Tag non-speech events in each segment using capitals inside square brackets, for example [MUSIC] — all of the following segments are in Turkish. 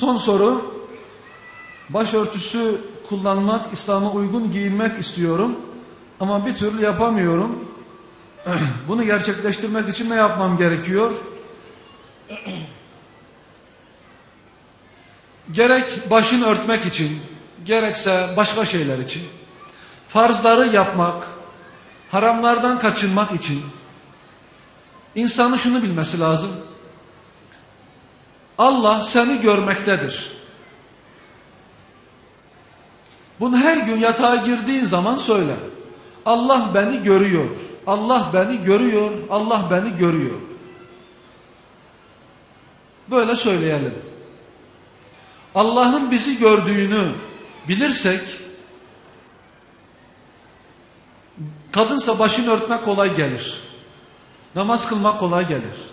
Son soru. Başörtüsü kullanmak, İslam'a uygun giyinmek istiyorum. Ama bir türlü yapamıyorum. [CLEARS THROAT] Bunu gerçekleştirmek için ne yapmam gerekiyor? [CLEARS THROAT] Gerek başını örtmek için, gerekse başka şeyler için, farzları yapmak, haramlardan kaçınmak için, insanın şunu bilmesi lazım. Allah seni görmektedir. Bunu her gün yatağa girdiğin zaman söyle. Allah beni görüyor. Allah beni görüyor. Allah beni görüyor. Böyle söyleyelim. Allah'ın bizi gördüğünü bilirsek kadınsa başını örtmek kolay gelir. Namaz kılmak kolay gelir.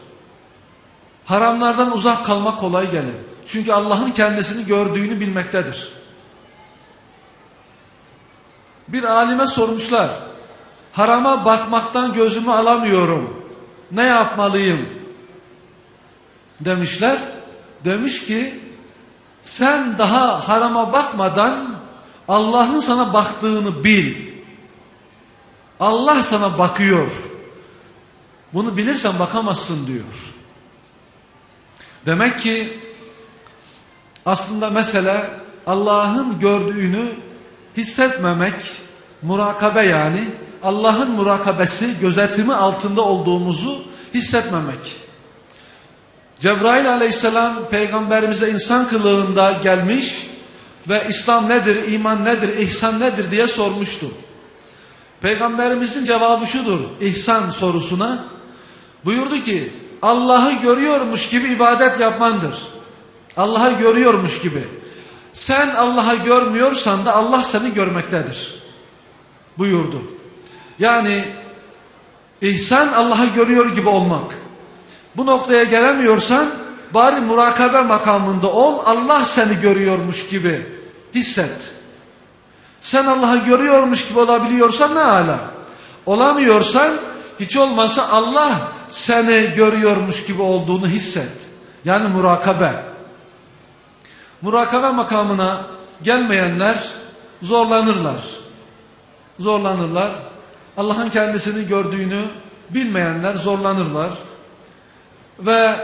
Haramlardan uzak kalmak kolay gelir. Çünkü Allah'ın kendisini gördüğünü bilmektedir. Bir alime sormuşlar. Harama bakmaktan gözümü alamıyorum. Ne yapmalıyım? Demişler. Demiş ki sen daha harama bakmadan Allah'ın sana baktığını bil. Allah sana bakıyor. Bunu bilirsen bakamazsın diyor. Demek ki aslında mesele Allah'ın gördüğünü hissetmemek, murakabe yani Allah'ın murakabesi, gözetimi altında olduğumuzu hissetmemek. Cebrail aleyhisselam peygamberimize insan kılığında gelmiş ve İslam nedir, iman nedir, ihsan nedir diye sormuştu. Peygamberimizin cevabı şudur, ihsan sorusuna. Buyurdu ki, Allah'ı görüyormuş gibi ibadet yapmandır. Allah'ı görüyormuş gibi. Sen Allah'ı görmüyorsan da Allah seni görmektedir. Buyurdu. Yani ihsan Allah'ı görüyor gibi olmak. Bu noktaya gelemiyorsan bari murakabe makamında ol. Allah seni görüyormuş gibi hisset. Sen Allah'ı görüyormuş gibi olabiliyorsan ne ala. Olamıyorsan hiç olmazsa Allah seni görüyormuş gibi olduğunu hisset. Yani murakabe. Murakabe makamına gelmeyenler zorlanırlar. Zorlanırlar. Allah'ın kendisini gördüğünü bilmeyenler zorlanırlar. Ve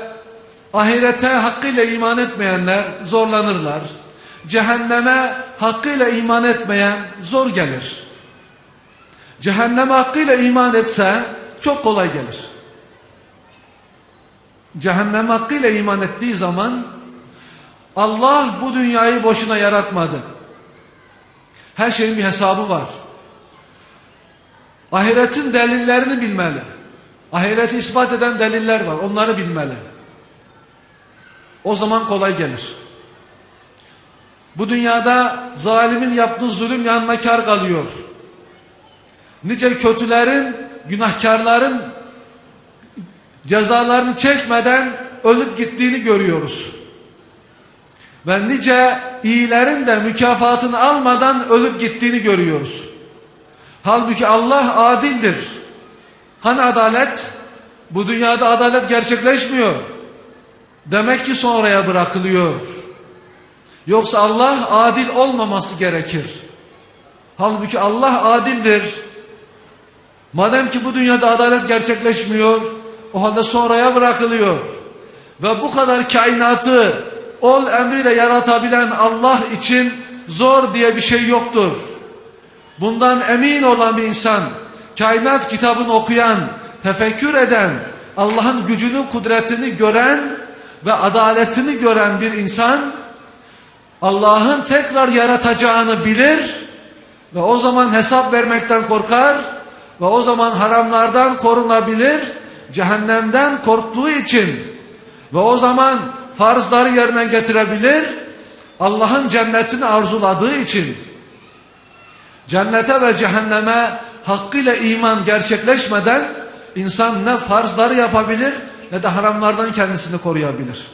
ahirete hakkıyla iman etmeyenler zorlanırlar. Cehenneme hakkıyla iman etmeyen zor gelir. Cehenneme hakkıyla iman etse çok kolay gelir. Cehennem hakkıyla iman ettiği zaman Allah bu dünyayı boşuna yaratmadı. Her şeyin bir hesabı var. Ahiretin delillerini bilmeli. Ahireti ispat eden deliller var. Onları bilmeli. O zaman kolay gelir. Bu dünyada zalimin yaptığı zulüm yanına kar kalıyor. Nice kötülerin, günahkarların cezalarını çekmeden ölüp gittiğini görüyoruz. Ve nice iyilerin de mükafatını almadan ölüp gittiğini görüyoruz. Halbuki Allah adildir. Hani adalet? Bu dünyada adalet gerçekleşmiyor. Demek ki sonraya bırakılıyor. Yoksa Allah adil olmaması gerekir. Halbuki Allah adildir. Madem ki bu dünyada adalet gerçekleşmiyor, o halde sonraya bırakılıyor. Ve bu kadar kainatı ol emriyle yaratabilen Allah için zor diye bir şey yoktur. Bundan emin olan bir insan, kainat kitabını okuyan, tefekkür eden, Allah'ın gücünü, kudretini gören ve adaletini gören bir insan, Allah'ın tekrar yaratacağını bilir ve o zaman hesap vermekten korkar ve o zaman haramlardan korunabilir, cehennemden korktuğu için ve o zaman farzları yerine getirebilir, Allah'ın cennetini arzuladığı için cennete ve cehenneme hakkıyla iman gerçekleşmeden insan ne farzları yapabilir ne de haramlardan kendisini koruyabilir.